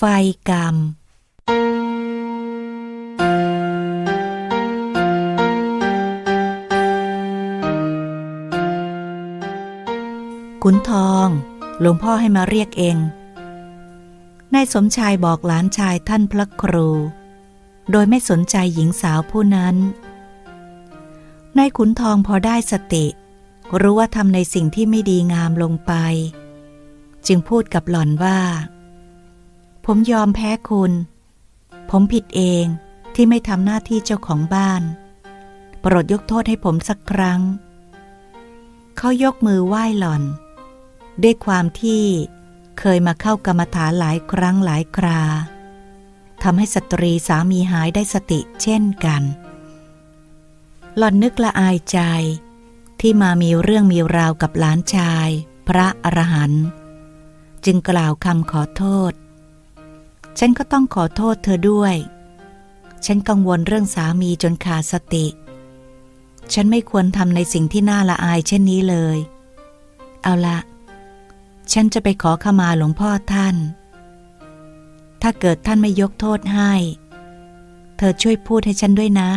ไฟกรรม ขุนทองหลวงพ่อให้มาเรียกเอง นายสมชายบอกหลานชายท่านพระครู โดยไม่สนใจหญิงสาวผู้นั้น นายขุนทองพอได้สติ รู้ว่าทำในสิ่งที่ไม่ดีงามลงไป จึงพูดกับหล่อนว่า ผมยอมแพ้คุณ ผมผิดเองที่ไม่ทำหน้าที่เจ้าของบ้าน โปรดยกโทษให้ผมสักครั้ง เขายกมือไหว้หล่อน ด้วยความที่เคยมาเข้ากรรมฐานหลายครั้งหลายคราทำให้สตรีสามีหายได้สติเช่นกัน หล่อนนึกละอายใจ ที่มามีเรื่องมีราวกับหลานชาย พระอรหันต์จึงกล่าวคำขอโทษ ฉันก็ต้องขอโทษเธอด้วย ฉันกังวลเรื่องสามีจนขาดสติ ฉันไม่ควรทำในสิ่งที่น่าละอายเช่นนี้เลย เอาละ ฉันจะไปขอขมาหลวงพ่อท่าน ถ้าเกิดท่านไม่ยกโทษให้ เธอช่วยพูดให้ฉันด้วยนะ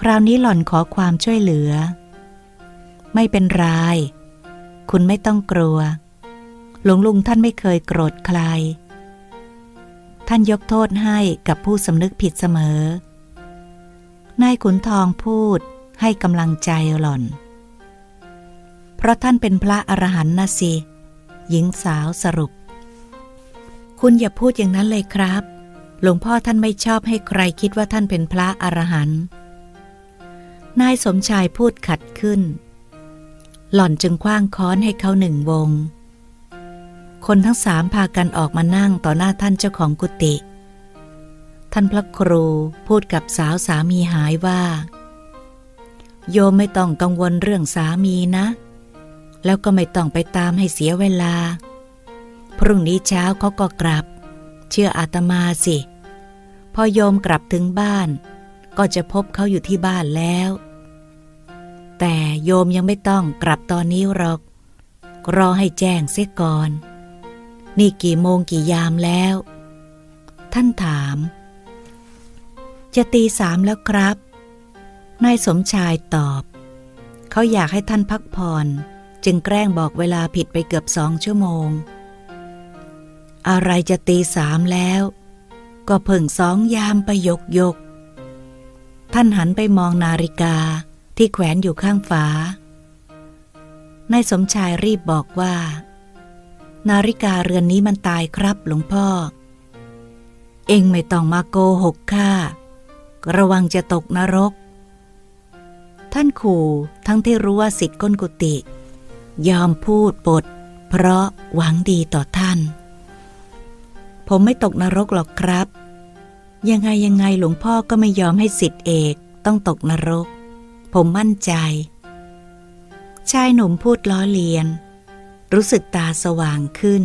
คราวนี้หล่อนขอความช่วยเหลือ ไม่เป็นไรคุณไม่ต้องกลัว หลวงลุงท่านไม่เคยโกรธใคร ท่านยกโทษให้กับผู้สำนึกผิดเสมอ นายขุนทองพูดให้กำลังใจหล่อน เพราะท่านเป็นพระอรหันต์นะสิ หญิงสาวสรุป คุณอย่าพูดอย่างนั้นเลยครับ หลวงพ่อท่านไม่ชอบให้ใครคิดว่าท่านเป็นพระอรหันต์นายสมชายพูดขัดขึ้น หล่อนจึงคว้างค้อนให้เขาหนึ่งวง คนทั้งสามพากันออกมานั่งต่อหน้าท่านเจ้าของกุฏิ ท่านพระครูพูดกับสาวสามีหายว่า โยมไม่ต้องกังวลเรื่องสามีนะ แล้วก็ไม่ต้องไปตามให้เสียเวลา พรุ่งนี้เช้าเขาก็กลับ เชื่ออาตมาสิ พอโยมกลับถึงบ้าน ก็จะพบเขาอยู่ที่บ้านแล้ว แต่โยมยังไม่ต้องกลับตอนนี้หรอกรอให้แจ้งเสียก่อน นี่กี่โมงกี่ยามแล้ว ท่านถาม จะตีสามแล้วครับ นายสมชายตอบ เขาอยากให้ท่านพักผ่อนจึงแกล้งบอกเวลาผิดไปเกือบสองชั่วโมง อะไรจะตีสามแล้ว ก็เพิ่งสองยามไปยกยก ท่านหันไปมองนาฬิกาที่แขวนอยู่ข้างฝานายสมชายรีบบอกว่า นาฬิกาเรือนนี้มันตายครับหลวงพ่อ เองไม่ต้องมาโกหกข้าระวังจะตกนรก ท่านขู่ทั้งที่รู้ว่าสิทธิ์ก้นกุฏิยอมพูดปด เพราะหวังดีต่อท่าน ผมไม่ตกนรกหรอกครับ ยังไงยังไงหลวงพ่อก็ไม่ยอมให้สิทธิ์เอกต้องตกนรก ผมมั่นใจ ชายหนุ่มพูดล้อเลียน รู้สึกตาสว่างขึ้น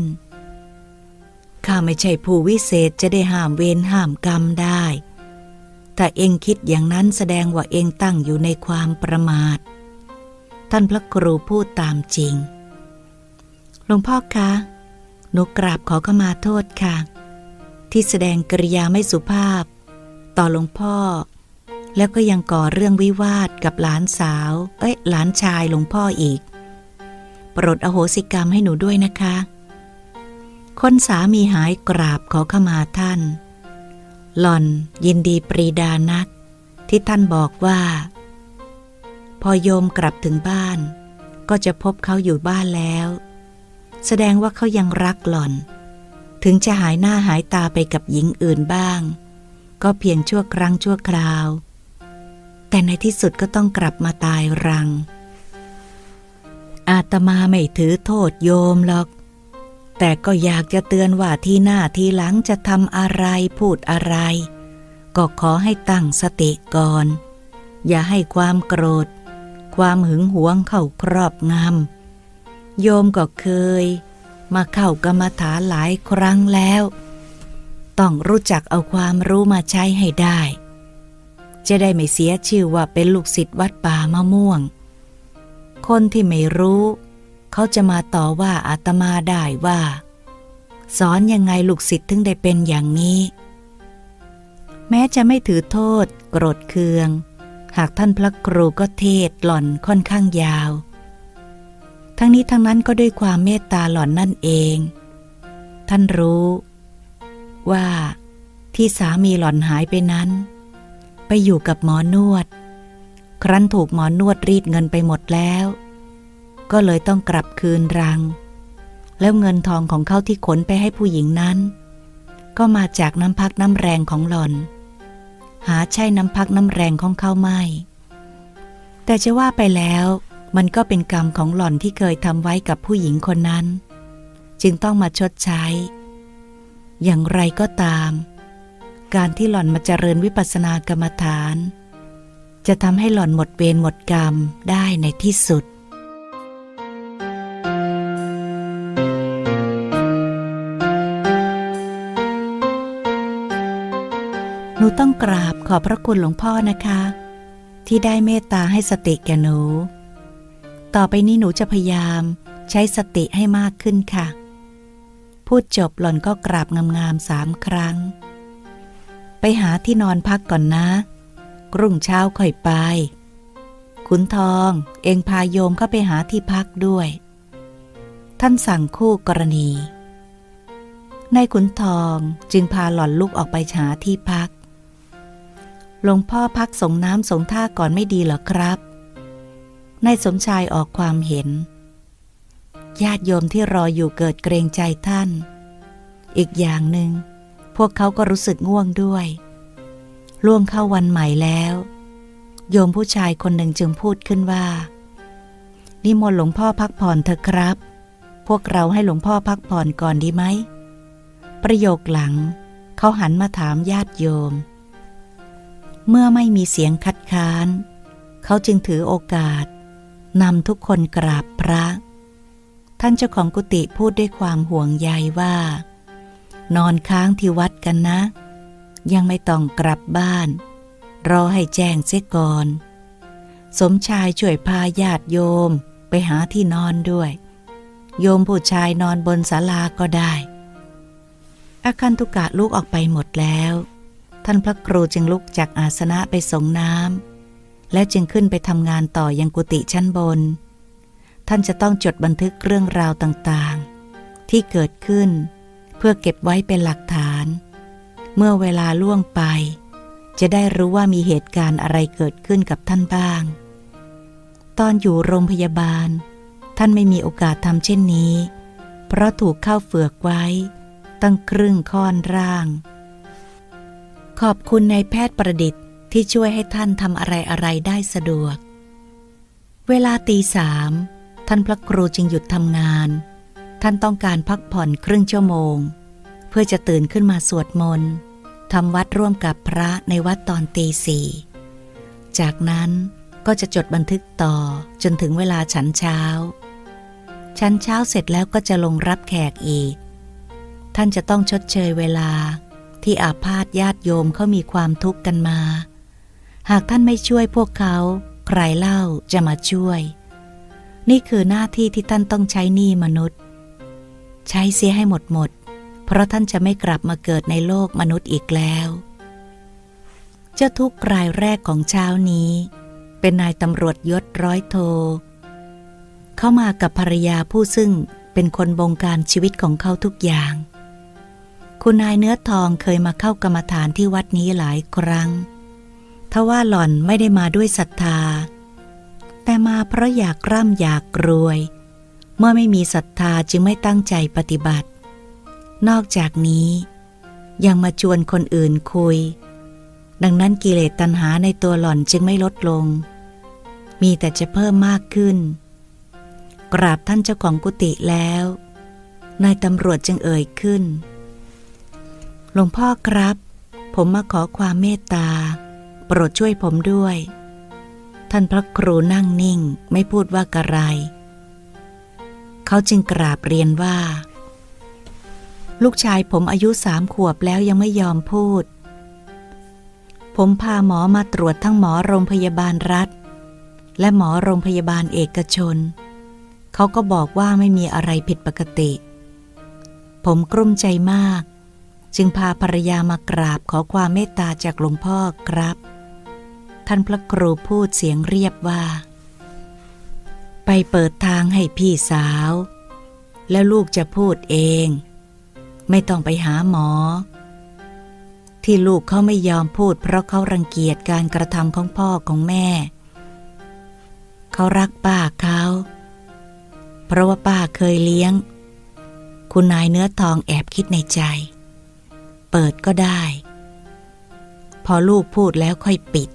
ข้าไม่ใช่ผู้วิเศษจะได้ห้ามเวรห้ามกรรมได้ถ้าเองคิดอย่างนั้นแสดงว่าเองตั้งอยู่ในความประมาท ท่านพระครูพูดตามจริง หลวงพ่อคะหนูกราบขอขมาโทษค่ะ ที่แสดงกริยาไม่สุภาพ ต่อหลวงพ่อ แล้วก็ยังก่อเรื่องวิวาทกับหลานสาว เอ้ยหลานชายหลวงพ่ออีก โปรดอโหสิกรรมให้หนูด้วยนะคะ คนสามีหายกราบขอขมาท่าน หล่อนยินดีปรีดานัก ที่ท่านบอกว่า พอโยมกลับถึงบ้าน ก็จะพบเขาอยู่บ้านแล้ว แสดงว่าเขายังรักหล่อน ถึงจะหายหน้าหายตาไปกับหญิงอื่นบ้าง ก็เพียงชั่วครั้งชั่วคราว แต่ในที่สุดก็ต้องกลับมาตายรัง อาตมาไม่ถือโทษโยมหรอก แต่ก็อยากจะเตือนว่าที่หน้าที่หลังจะทำอะไรพูดอะไร ก็ขอให้ตั้งสติก่อน อย่าให้ความโกรธ ความหึงหวงเข้าครอบงำโยมก็เคย มาเข้ากรรมฐานหลายครั้งแล้ว ต้องรู้จักเอาความรู้มาใช้ให้ได้ จะได้ไม่เสียชื่อว่าเป็นลูกศิษย์วัดป่ามะม่วง คนที่ไม่รู้ เขาจะมาต่อว่าอาตมาได้ว่า สอนยังไงลูกศิษย์ถึงได้เป็นอย่างนี้ แม้จะไม่ถือโทษ โกรธเคือง หากท่านพระครูก็เทศหล่อนค่อนข้างยาว ทั้งนี้ทั้งนั้นก็ด้วยความเมตตาหล่อนนั่นเอง ท่านรู้ ว่าที่สามีหล่อนหายไปนั้น ไปอยู่กับหมอนวด ครั้นถูกหมอนวดรีดเงินไปหมดแล้ว ก็เลยต้องกลับคืนรัง แล้วเงินทองของเขาที่ขนไปให้ผู้หญิงนั้น ก็มาจากน้ำพักน้ำแรงของหล่อน หาใช่น้ำพักน้ำแรงของเขาไม่ แต่จะว่าไปแล้วมันก็เป็นกรรมของหล่อนที่เคยทำไว้กับผู้หญิงคนนั้น จึงต้องมาชดใช้ อย่างไรก็ตาม การที่หล่อนมาเจริญวิปัสสนากรรมฐาน จะทำให้หล่อนหมดเวรหมดกรรมได้ในที่สุด หนูต้องกราบขอบพระคุณหลวงพ่อนะคะ ที่ได้เมตตาให้สติแก่หนู ต่อไปนี้หนูจะพยายามใช้สติให้มากขึ้นค่ะ พูดจบหล่อนก็กราบงามๆสามครั้ง ไปหาที่นอนพักก่อนนะ รุ่งเช้าค่อยไป ขุนทองเองพาโยมเข้าไปหาที่พักด้วย ท่านสั่งคู่กรณีนายขุนทองจึงพาหล่อนลุกออกไปหาที่พัก หลวงพ่อพักสงน้ำสงท่าก่อนไม่ดีเหรอครับ นายสมชายออกความเห็น ญาติโยมที่รออยู่เกิดเกรงใจท่าน อีกอย่างหนึ่งพวกเขาก็รู้สึกง่วงด้วย ล่วงเข้าวันใหม่แล้ว โยมผู้ชายคนหนึ่งจึงพูดขึ้นว่า นิมนต์หลวงพ่อพักผ่อนเถอะครับ พวกเราให้หลวงพ่อพักผ่อนก่อนดีไหม ประโยคหลัง เขาหันมาถามญาติโยม เมื่อไม่มีเสียงคัดค้าน เขาจึงถือโอกาสนำทุกคนกราบพระ ท่านเจ้าของกุฏิพูดด้วยความห่วงใยว่า นอนค้างที่วัดกันนะ ยังไม่ต้องกลับบ้าน รอให้แจ้งเสียก่อน สมชายช่วยพาญาติโยมไปหาที่นอนด้วย โยมผู้ชายนอนบนศาลาก็ได้อาคันตุกะลุกออกไปหมดแล้ว ท่านพระครูจึงลุกจากอาสนะไปส่งน้ำและจึงขึ้นไปทำงานต่อยังกุฏิชั้นบน ท่านจะต้องจดบันทึกเรื่องราวต่างๆ ที่เกิดขึ้น เพื่อเก็บไว้เป็นหลักฐาน เมื่อเวลาล่วงไป จะได้รู้ว่ามีเหตุการณ์อะไรเกิดขึ้นกับท่านบ้าง ตอนอยู่โรงพยาบาล ท่านไม่มีโอกาสทำเช่นนี้ เพราะถูกเข้าเฝือกไว้ ตั้งครึ่งค่อนร่าง ขอบคุณนายแพทย์ประดิษฐ์ที่ช่วยให้ท่านทำอะไรอะไรได้สะดวก เวลาตีสามท่านพระครูจึงหยุดทำงาน ท่านต้องการพักผ่อนครึ่งชั่วโมง เพื่อจะตื่นขึ้นมาสวดมนต์ทำวัดร่วมกับพระในวัดตอนตีสี่จากนั้นก็จะจดบันทึกต่อจนถึงเวลาฉันเช้า ฉันเช้าเสร็จแล้วก็จะลงรับแขกอีก ท่านจะต้องชดเชยเวลาที่อาพาธญาติโยมเขามีความทุกข์กันมา หากท่านไม่ช่วยพวกเขา ใครเล่าจะมาช่วย นี่คือหน้าที่ที่ท่านต้องใช้หนี้มนุษย์ ใช้เสียให้หมดหมด เพราะท่านจะไม่กลับมาเกิดในโลกมนุษย์อีกแล้ว เจ้าทุกข์รายแรกของเช้านี้ เป็นนายตำรวจยศร้อยโท เข้ามากับภรรยาผู้ซึ่งเป็นคนบงการชีวิตของเขาทุกอย่าง คุณนายเนื้อทองเคยมาเข้ากรรมฐานที่วัดนี้หลายครั้ง ทว่าหล่อนไม่ได้มาด้วยศรัทธา แต่มาเพราะอยากร่ำอยากรวย เมื่อไม่มีศรัทธาจึงไม่ตั้งใจปฏิบัติ นอกจากนี้ ยังมาชวนคนอื่นคุย ดังนั้นกิเลสตัณหาในตัวหล่อนจึงไม่ลดลง มีแต่จะเพิ่มมากขึ้น กราบท่านเจ้าของกุฏิแล้วนายตำรวจจึงเอ่ยขึ้น หลวงพ่อครับ ผมมาขอความเมตตา โปรดช่วยผมด้วย ท่านพระครูนั่งนิ่งไม่พูดว่ากระไร เขาจึงกราบเรียนว่า ลูกชายผมอายุสามขวบแล้วยังไม่ยอมพูด ผมพาหมอมาตรวจทั้งหมอโรงพยาบาลรัฐ และหมอโรงพยาบาลเอกชน เขาก็บอกว่าไม่มีอะไรผิดปกติ ผมกลุ้มใจมาก จึงพาภรรยามากราบขอความเมตตาจากหลวงพ่อครับ ท่านพระครูพูดเสียงเรียบว่า ไปเปิดทางให้พี่สาว แล้วลูกจะพูดเอง ไม่ต้องไปหาหมอ ที่ลูกเขาไม่ยอมพูด เพราะเขารังเกียจการกระทำของพ่อของแม่ เขารักป้าเขา เพราะว่าป้าเคยเลี้ยง คุณนายเนื้อทองแอบคิดในใจ เปิดก็ได้ พอลูกพูดแล้วค่อยปิด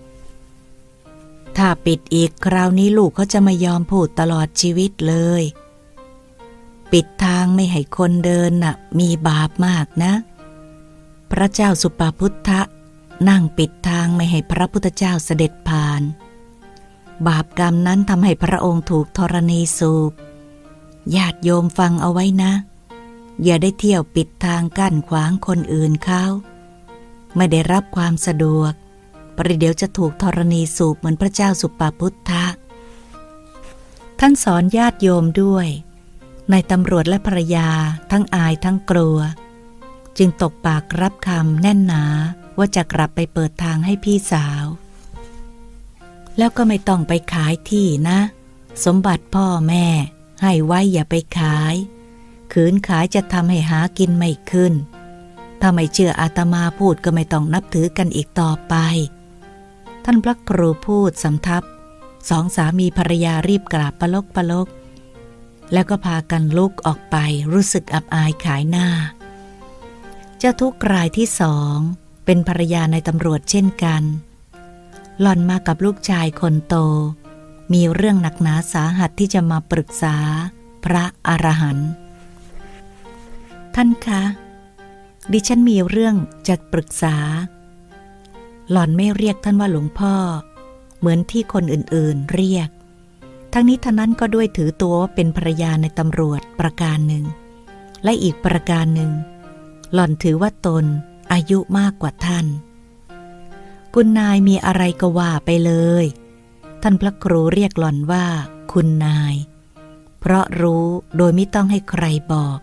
ถ้าปิดอีกคราวนี้ลูกเขาจะไม่ยอมพูดตลอดชีวิตเลย ปิดทางไม่ให้คนเดินน่ะมีบาปมากนะ พระเจ้าสุปาพุทธะนั่งปิดทางไม่ให้พระพุทธเจ้าเสด็จผ่าน บาปกรรมนั้นทำให้พระองค์ถูกธรณีสูบญาติโยมฟังเอาไว้นะ อย่าได้เที่ยวปิดทางกั้นขวางคนอื่นเขาไม่ได้รับความสะดวก ประเดี๋ยวจะถูกธรณีสูบเหมือนพระเจ้าสุปาพุทธะ ท่านสอนญาติโยมด้วย ในตำรวจและภรรยาทั้งอายทั้งกลัว จึงตกปากรับคำแน่นหนาว่าจะกลับไปเปิดทางให้พี่สาว แล้วก็ไม่ต้องไปขายที่นะ สมบัติพ่อแม่ ให้ไว้อย่าไปขาย ขืนขายจะทำให้หากินไม่ขึ้น ถ้าไม่เชื่ออาตมาพูดก็ไม่ต้องนับถือกันอีกต่อไป ท่านพระครูพูดสำทับสองสามีภรรยารีบกราบปลกปลก แล้วก็พากันลุกออกไปรู้สึกอับอายขายหน้า เจ้าทุกรายที่สองเป็นภรรยาในตำรวจเช่นกัน หล่อนมากับลูกชายคนโต มีเรื่องหนักหนาสาหัสที่จะมาปรึกษา พระอรหันต์ท่านคะ ดิฉันมีเรื่องจะปรึกษา หล่อนไม่เรียกท่านว่าหลวงพ่อ เหมือนที่คนอื่นๆเรียก ทั้งนี้ทั้งนั้นก็ด้วยถือตัวว่าเป็นภรรยาในตำรวจประการหนึ่ง และอีกประการหนึ่ง หล่อนถือว่าตนอายุมากกว่าท่าน คุณนายมีอะไรก็ว่าไปเลย ท่านพระครูเรียกหล่อนว่า คุณนาย เพราะรู้โดยไม่ต้องให้ใครบอก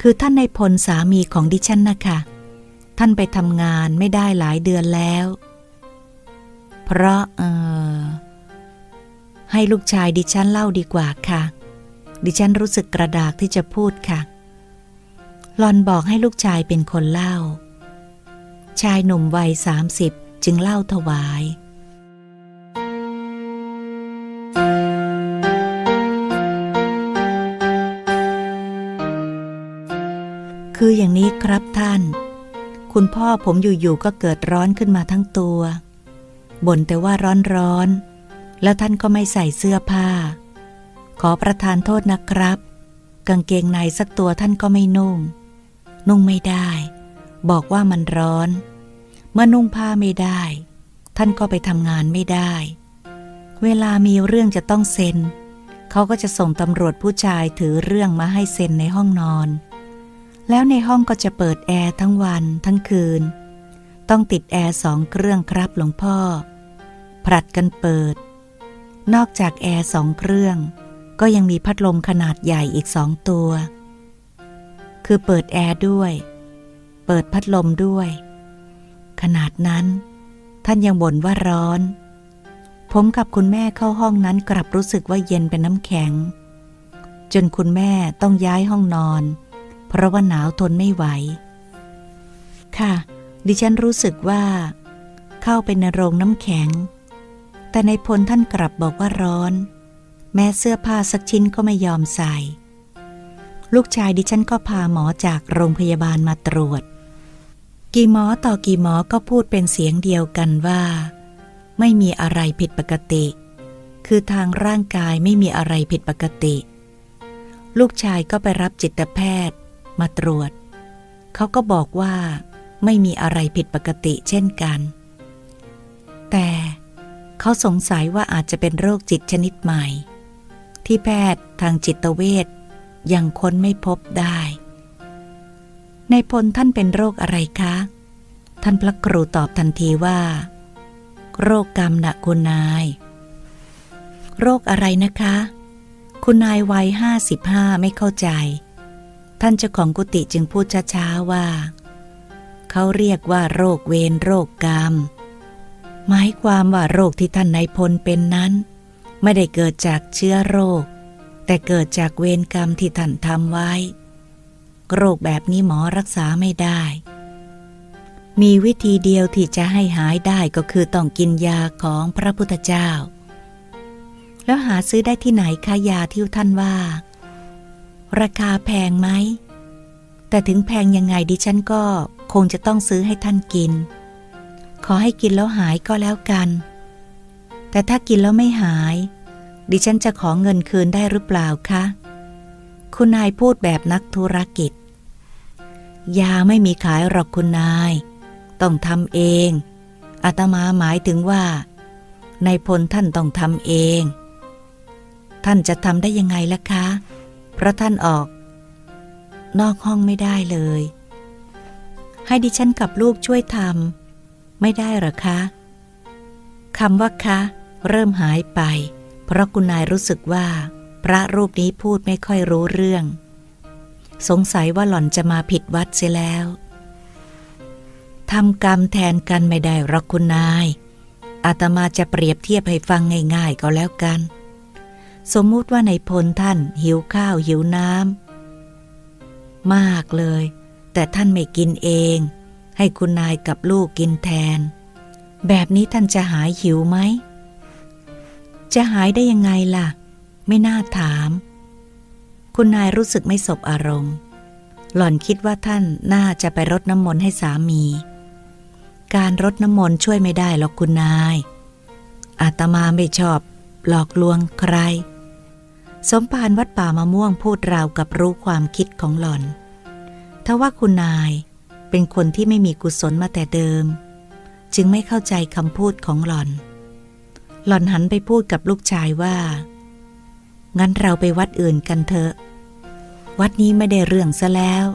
คือท่านในพลสามีของดิฉันนะคะท่านไปทำงานไม่ได้หลายเดือนแล้ว เพราะเออ ให้ลูกชายดิฉันเล่าดีกว่าค่ะ ดิฉันรู้สึกกระดากที่จะพูดค่ะหลอนบอกให้ลูกชายเป็นคนเล่า ชายหนุ่มวัยสามสิบจึงเล่าถวาย คืออย่างนี้ครับท่าน คุณพ่อผมอยู่ๆก็เกิดร้อนขึ้นมาทั้งตัวบ่นแต่ว่าร้อนๆ แล้วท่านก็ไม่ใส่เสื้อผ้า ขอประทานโทษนะครับ กางเกงในสักตัวท่านก็ไม่นุ่ง นุ่งไม่ได้ บอกว่ามันร้อน เมื่อนุ่งผ้าไม่ได้ ท่านก็ไปทำงานไม่ได้ เวลามีเรื่องจะต้องเซ็นเขาก็จะส่งตำรวจผู้ชายถือเรื่องมาให้เซ็นในห้องนอน แล้วในห้องก็จะเปิดแอร์ทั้งวันทั้งคืน ต้องติดแอร์สองเครื่องครับหลวงพ่อ ผลัดกันเปิด นอกจากแอร์สองเครื่อง ก็ยังมีพัดลมขนาดใหญ่อีกสองตัว คือเปิดแอร์ด้วย เปิดพัดลมด้วย ขนาดนั้น ท่านยังบ่นว่าร้อน ผมกับคุณแม่เข้าห้องนั้นกลับรู้สึกว่าเย็นเป็นน้ำแข็ง จนคุณแม่ต้องย้ายห้องนอน เพราะว่าหนาวทนไม่ไหว ค่ะ ดิฉันรู้สึกว่า เข้าไปในโรงน้ำแข็ง แต่ในพลท่านกลับบอกว่าร้อน แม้เสื้อผ้าสักชิ้นก็ไม่ยอมใส่ ลูกชายดิฉันก็พาหมอจากโรงพยาบาลมาตรวจ กี่หมอต่อกี่หมอก็พูดเป็นเสียงเดียวกันว่า ไม่มีอะไรผิดปกติ คือทางร่างกายไม่มีอะไรผิดปกติ ลูกชายก็ไปรับจิตแพทย์ มาตรวจ เขาก็บอกว่า ไม่มีอะไรผิดปกติเช่นกัน เขาสงสัยว่าอาจจะเป็นโรคจิตชนิดใหม่ ที่แพทย์ทางจิตเวชยังค้นไม่พบได้ในพลท่านเป็นโรคอะไรคะ ท่านพระครูตอบทันทีว่า โรคกรรมนะคุณนาย โรคอะไรนะคะ คุณนายวัยห้าสิบห้าไม่เข้าใจ ท่านเจ้าของกุฏิจึงพูดช้าๆว่า เขาเรียกว่าโรคเวรโรคกรรม หมายความว่าโรคที่ท่านนายพลเป็นนั้น ไม่ได้เกิดจากเชื้อโรค แต่เกิดจากเวรกรรมที่ท่านทำไว้ โรคแบบนี้หมอรักษาไม่ได้ มีวิธีเดียวที่จะให้หายได้ก็คือต้องกินยาของพระพุทธเจ้า แล้วหาซื้อได้ที่ไหนคะยาที่ท่านว่า ราคาแพงไหมแต่ถึงแพงยังไงดิฉันก็คงจะต้องซื้อให้ท่านกิน ขอให้กินแล้วหายก็แล้วกัน แต่ถ้ากินแล้วไม่หาย ดิฉันจะขอเงินคืนได้หรือเปล่าคะ คุณนายพูดแบบนักธุรกิจ ยาไม่มีขายหรอกคุณนาย ต้องทำเองอาตมาหมายถึงว่า ในพลท่านต้องทำเอง ท่านจะทำได้ยังไงล่ะคะ เพราะท่านออก นอกห้องไม่ได้เลย ให้ดิฉันกับลูกช่วยทำ ไม่ได้หรอคะคำว่าคะ เริ่มหายไป เพราะคุณนายรู้สึกว่า พระรูปนี้พูดไม่ค่อยรู้เรื่อง สงสัยว่าหล่อนจะมาผิดวัดเสียแล้วทำกรรมแทนกันไม่ได้หรอกคุณนาย อาตมาจะเปรียบเทียบให้ฟังง่ายๆก็แล้วกัน สมมุติว่าในพลท่านหิวข้าวหิวน้ำมากเลย แต่ท่านไม่กินเอง ให้คุณนายกับลูกกินแทน แบบนี้ท่านจะหายหิวไหม จะหายได้ยังไงล่ะ ไม่น่าถาม คุณนายรู้สึกไม่สบอารมณ์ หล่อนคิดว่าท่านน่าจะไปรดน้ำมนต์ให้สามี การรดน้ำมนต์ช่วยไม่ได้หรอกคุณนาย อาตมาไม่ชอบ หลอกลวงใคร สมภารวัดป่ามะม่วงพูดราวกับรู้ความคิดของหล่อนทว่าคุณนาย เป็นคนที่ไม่มีกุศลมาแต่เดิม จึงไม่เข้าใจคำพูดของหล่อน หล่อนหันไปพูดกับลูกชายว่า งั้นเราไปวัดอื่นกันเถอะ วัดนี้ไม่ได้เรื่องซะแล้ว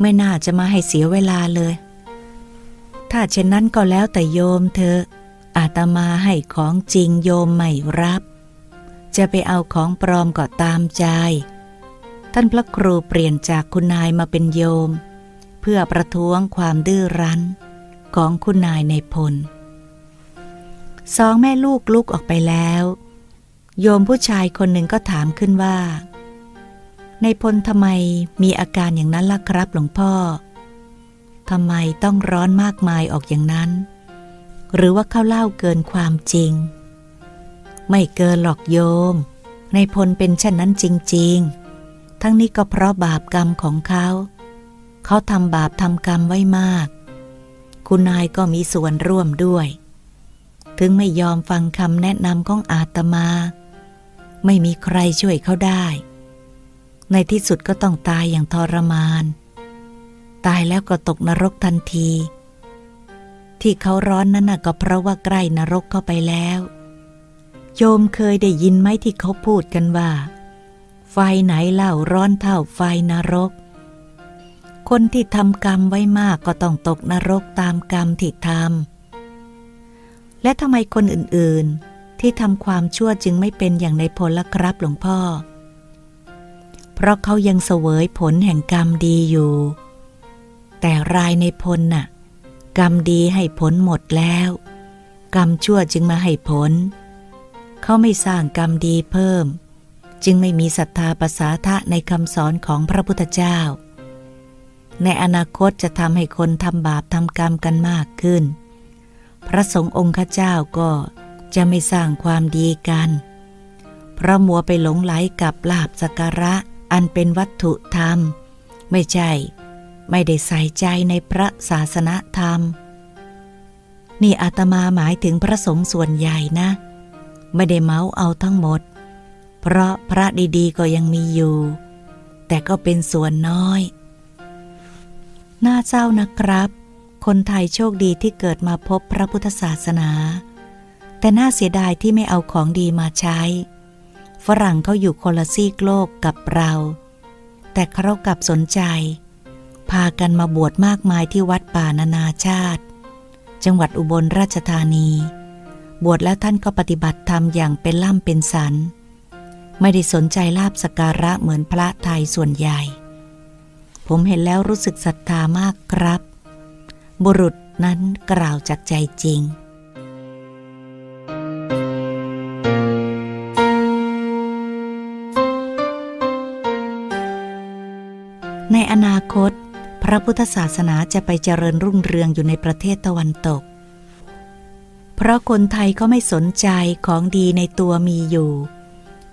ไม่น่าจะมาให้เสียเวลาเลย ถ้าเช่นนั้นก็แล้วแต่โยมเธออาตมาให้ของจริงโยมไม่รับ จะไปเอาของปลอมก็ตามใจ ท่านพระครูเปลี่ยนจากคุณนายมาเป็นโยม เพื่อประท้วงความดื้อรั้นของคุณนายในพล สองแม่ลูกลุกออกไปแล้ว โยมผู้ชายคนหนึ่งก็ถามขึ้นว่า ในพลทำไมมีอาการอย่างนั้นล่ะครับหลวงพ่อทำไมต้องร้อนมากมายออกอย่างนั้น หรือว่าเขาเล่าเกินความจริง ไม่เกินหรอกโยม ในพลเป็นเช่นนั้นจริง ๆ ทั้งนี้ก็เพราะบาปกรรมของเขา เขาทำบาปทำกรรมไว้มาก คุณนายก็มีส่วนร่วมด้วย ถึงไม่ยอมฟังคำแนะนำของอาตมา ไม่มีใครช่วยเขาได้ ในที่สุดก็ต้องตายอย่างทรมาน ตายแล้วก็ตกนรกทันที ที่เขาร้อนนั่นน่ะก็เพราะว่าใกล้นรกเข้าไปแล้วโยมเคยได้ยินไหมที่เขาพูดกันว่า ไฟไหนเล่าร้อนเท่าไฟนรก คนที่ทำกรรมไว้มากก็ต้องตกนรกตามกรรมที่ทำและทำไมคนอื่นๆ ที่ทำความชั่วจึงไม่เป็นอย่างในพลละครับหลวงพ่อ เพราะเขายังเสวยผลแห่งกรรมดีอยู่ แต่รายในพลน่ะ กรรมดีให้ผลหมดแล้ว กรรมชั่วจึงมาให้ผล เขาไม่สร้างกรรมดีเพิ่ม จึงไม่มีศรัทธาประสาทะในคำสอนของพระพุทธเจ้า ในอนาคตจะทำให้คนทำบาปทำกรรมกันมากขึ้น พระสงฆ์องค์ข้าเจ้าก็จะไม่สร้างความดีกัน เพราะมัวไปหลงไหลกับลาบสักการะอันเป็นวัตถุธรรม ไม่ใช่ ไม่ได้ใส่ใจในพระศาสนธรรม นี่อาตมาหมายถึงพระสงฆ์ส่วนใหญ่นะ ไม่ได้เมาเอาทั้งหมด เพราะพระดีๆก็ยังมีอยู่ แต่ก็เป็นส่วนน้อย น่าเศร้านะครับ คนไทยโชคดีที่เกิดมาพบพระพุทธศาสนา แต่น่าเสียดายที่ไม่เอาของดีมาใช้ ฝรั่งเขาอยู่คนละซีกโลกกับเรา แต่เขากลับสนใจ พากันมาบวชมากมายที่วัดป่านานาชาติ จังหวัดอุบลราชธานี บวชแล้วท่านก็ปฏิบัติธรรมอย่างเป็นล่ำเป็นสัน ไม่ได้สนใจลาบสกการะเหมือนพระไทยส่วนใหญ่ ผมเห็นแล้วรู้สึกศรัทธามากครับ บุรุษนั้นกล่าวจากใจจริง ในอนาคต พระพุทธศาสนาจะไปเจริญรุ่งเรืองอยู่ในประเทศตะวันตก เพราะคนไทยก็ไม่สนใจของดีในตัวมีอยู่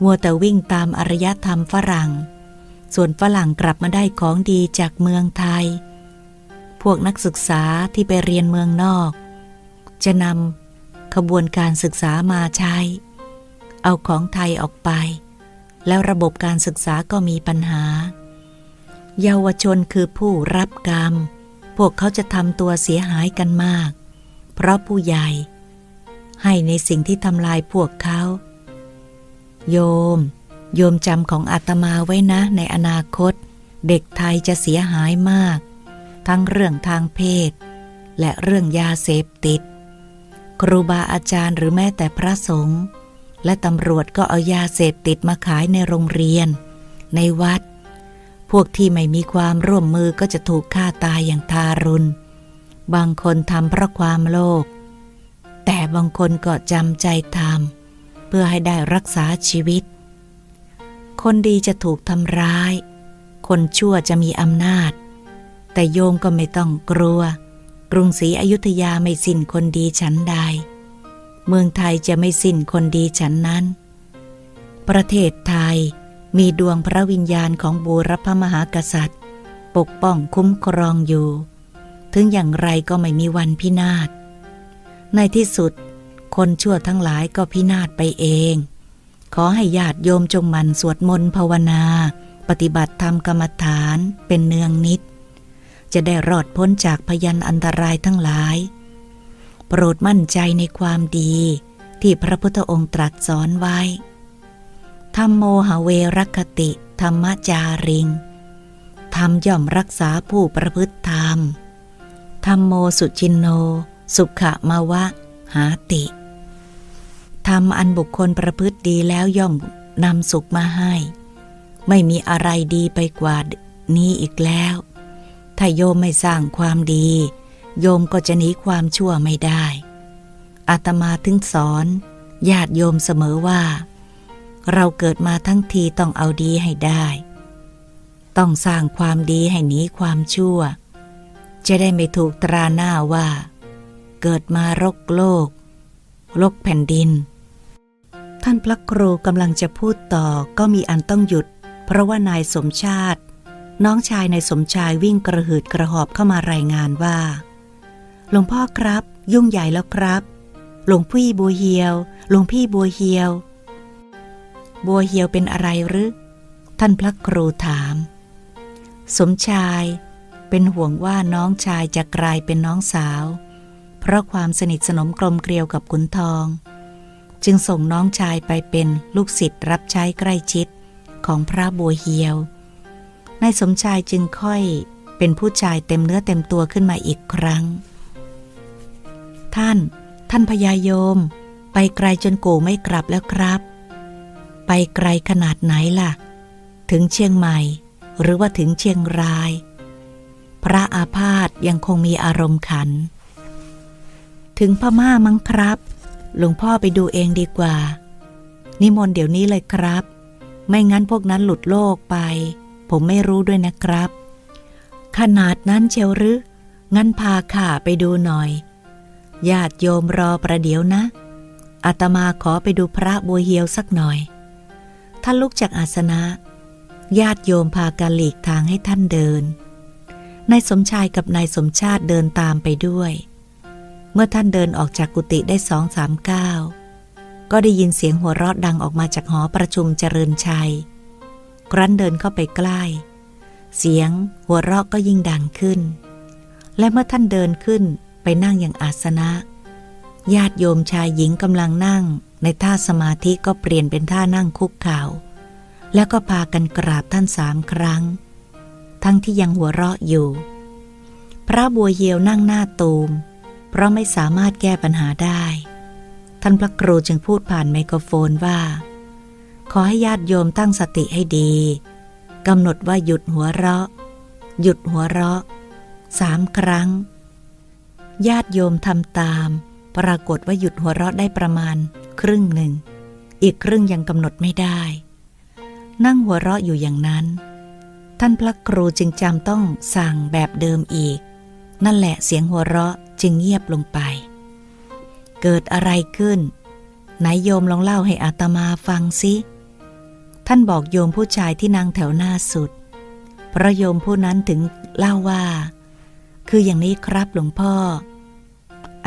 มัวแต่วิ่งตามอารยธรรมฝรั่ง ส่วนฝรั่งกลับมาได้ของดีจากเมืองไทย พวกนักศึกษาที่ไปเรียนเมืองนอก จะนำขบวนการศึกษามาใช้ เอาของไทยออกไป แล้วระบบการศึกษาก็มีปัญหา เยาวชนคือผู้รับกรรม พวกเขาจะทำตัวเสียหายกันมาก เพราะผู้ใหญ่ ให้ในสิ่งที่ทำลายพวกเขา โยม โยมจำของอาตมาไว้นะในอนาคต เด็กไทยจะเสียหายมาก ทั้งเรื่องทางเพศ และเรื่องยาเสพติด ครูบาอาจารย์หรือแม้แต่พระสงฆ์และตำรวจก็เอายาเสพติดมาขายในโรงเรียน ในวัด พวกที่ไม่มีความร่วมมือก็จะถูกฆ่าตายอย่างทารุณ บางคนทำเพราะความโลภแต่บางคนก็จำใจทำเพื่อให้ได้รักษาชีวิต คนดีจะถูกทำร้าย คนชั่วจะมีอำนาจ แต่โยมก็ไม่ต้องกลัว กรุงศรีอยุธยาไม่สิ้นคนดีฉันใด เมืองไทยจะไม่สิ้นคนดีฉันนั้น ประเทศไทยมีดวงพระวิญญาณของบูรพมหากษัตริย์ ปกป้องคุ้มครองอยู่ ถึงอย่างไรก็ไม่มีวันพินาศ ในที่สุด คนชั่วทั้งหลายก็พินาศไปเอง ขอให้ญาติโยมจงมันสวดมนต์ภาวนา ปฏิบัติธรรมกรรมฐานเป็นเนืองนิด จะได้รอดพ้นจากพยันอันตรายทั้งหลาย โปรดมั่นใจในความดีที่พระพุทธองค์ตรัสสอนไว้ธรรมโมหเวรคติ ธรรมจาริง ธรรมย่อมรักษาผู้ประพฤติธรรม ธรรมโมสุจินโน สุขะมาวะ หาติ ธรรมอันบุคคลประพฤติดีแล้วย่อมนำสุขมาให้ ไม่มีอะไรดีไปกว่านี้อีกแล้ว ถ้าโยมไม่สร้างความดี โยมก็จะหนีความชั่วไม่ได้ อาตมาถึงสอนญาติโยมเสมอว่า เราเกิดมาทั้งทีต้องเอาดีให้ได้ ต้องสร้างความดีให้หนีความชั่ว จะได้ไม่ถูกตราหน้าว่า เกิดมารกโลก ลกแผ่นดิน ท่านพระครูกำลังจะพูดต่อก็มีอันต้องหยุด เพราะว่านายสมชาติ น้องชายนายสมชายวิ่งกระหืดกระหอบเข้ามารายงานว่า หลวงพ่อครับ ยุ่งใหญ่แล้วครับ หลวงพี่บัวเฮียว หลวงพี่บัวเฮียว บัวเฮียวเป็นอะไรหรือ ท่านพระครูถาม สมชาย เป็นห่วงว่าน้องชายจะกลายเป็นน้องสาว เพราะความสนิทสนมกลมเกลียวกับขุนทอง จึงส่งน้องชายไปเป็นลูกศิษย์รับใช้ใกล้ชิดของพระบัวเฮียวนายสมชายจึงค่อยเป็นผู้ชายเต็มเนื้อเต็มตัวขึ้นมาอีกครั้ง ท่าน ท่านพญายม ไปไกลจนโกไม่กลับแล้วครับ ไปไกลขนาดไหนล่ะ ถึงเชียงใหม่ หรือว่าถึงเชียงราย พระอาพาธยังคงมีอารมณ์ขัน ถึงพม่ามั้งครับ หลวงพ่อไปดูเองดีกว่า นิมนต์เดี๋ยวนี้เลยครับ ไม่งั้นพวกนั้นหลุดโลกไป ผมไม่รู้ด้วยนะครับ ขนาดนั้นเชียวหรือ งั้นพาข้าไปดูหน่อย ญาติโยมรอประเดี๋ยวนะ อาตมาขอไปดูพระบัวเฮียวสักหน่อย ท่านลุกจากอาสนะ ญาติโยมพากันหลีกทางให้ท่านเดิน นายสมชายกับนายสมชาติเดินตามไปด้วย เมื่อท่านเดินออกจากกุฏิได้สองสามก้าวก็ได้ยินเสียงหัวเราะดังออกมาจากหอประชุมเจริญชัย ครั้นเดินเข้าไปใกล้ เสียงหัวเราะก็ยิ่งดังขึ้น และเมื่อท่านเดินขึ้นไปนั่งอย่างอาสนะ ญาติโยมชายหญิงกำลังนั่ง ในท่าสมาธิก็เปลี่ยนเป็นท่านั่งคุกเข่า แล้วก็พากันกราบท่านสามครั้ง ทั้งที่ยังหัวเราะอยู่ พระบัวเยียวนั่งหน้าตูม เพราะไม่สามารถแก้ปัญหาได้ ท่านพระครูจึงพูดผ่านไมโครโฟนว่า ขอให้ญาติโยมตั้งสติให้ดีกำหนดว่าหยุดหัวเราะ หยุดหัวเราะสามครั้ง ญาติโยมทำตาม ปรากฏว่าหยุดหัวเราะได้ประมาณ ครึ่งหนึ่ง อีกครึ่งยังกำหนดไม่ได้ นั่งหัวเราะอยู่อย่างนั้น ท่านพระครูจึงจำต้องสั่งแบบเดิมอีก นั่นแหละเสียงหัวเราะ จึงเงียบลงไป เกิดอะไรขึ้น ไหนโยมลองเล่าให้อาตมาฟังสิ ท่านบอกโยมผู้ชายที่นั่งแถวหน้าสุด พระโยมผู้นั้นถึงเล่าว่า คืออย่างนี้ครับหลวงพ่อ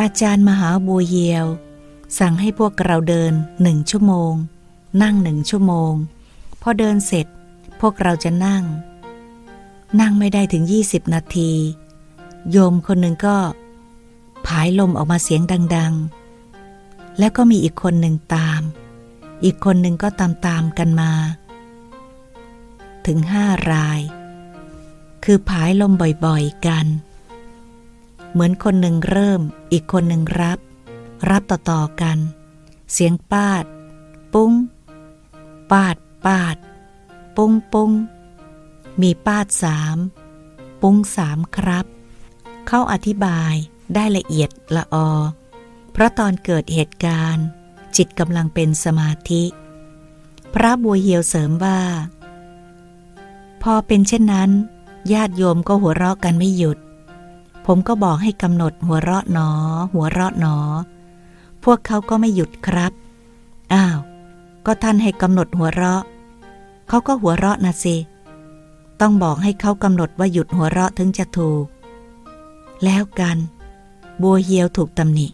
อาจารย์มหาบัวเยว สั่งให้พวกเราเดินหนึ่งชั่วโมง นั่งหนึ่งชั่วโมง พอเดินเสร็จพวกเราจะนั่ง นั่งไม่ได้ถึง 20 นาที โยมคนหนึ่งก็ ผายลมออกมาเสียงดัง ๆ แล้วก็มีอีกคนหนึ่งตาม อีกคนหนึ่งก็ตามตามๆกันมา ถึงห้าราย คือผายลมบ่อยๆกัน เหมือนคนหนึ่งเริ่ม อีกคนหนึ่งรับ รับต่อๆกัน เสียงปาด ปุ้ง ปาดปาด ปุ้งปุ้งมีปาดสาม ปุ้งสามครับ เขาอธิบาย ได้ละเอียดละออ เพราะตอนเกิดเหตุการณ์ จิตกำลังเป็นสมาธิ พระบัวเหียวเสริมว่า พอเป็นเช่นนั้น ญาติโยมก็หัวเราะกันไม่หยุด ผมก็บอกให้กำหนดหัวเราะหนอ หัวเราะหนอ พวกเขาก็ไม่หยุดครับ อ้าว ก็ท่านให้กำหนดหัวเราะ เขาก็หัวเราะนะสิต้องบอกให้เขากำหนดว่าหยุดหัวเราะถึงจะถูก แล้วกัน บัวเหียวถูกตำหนิ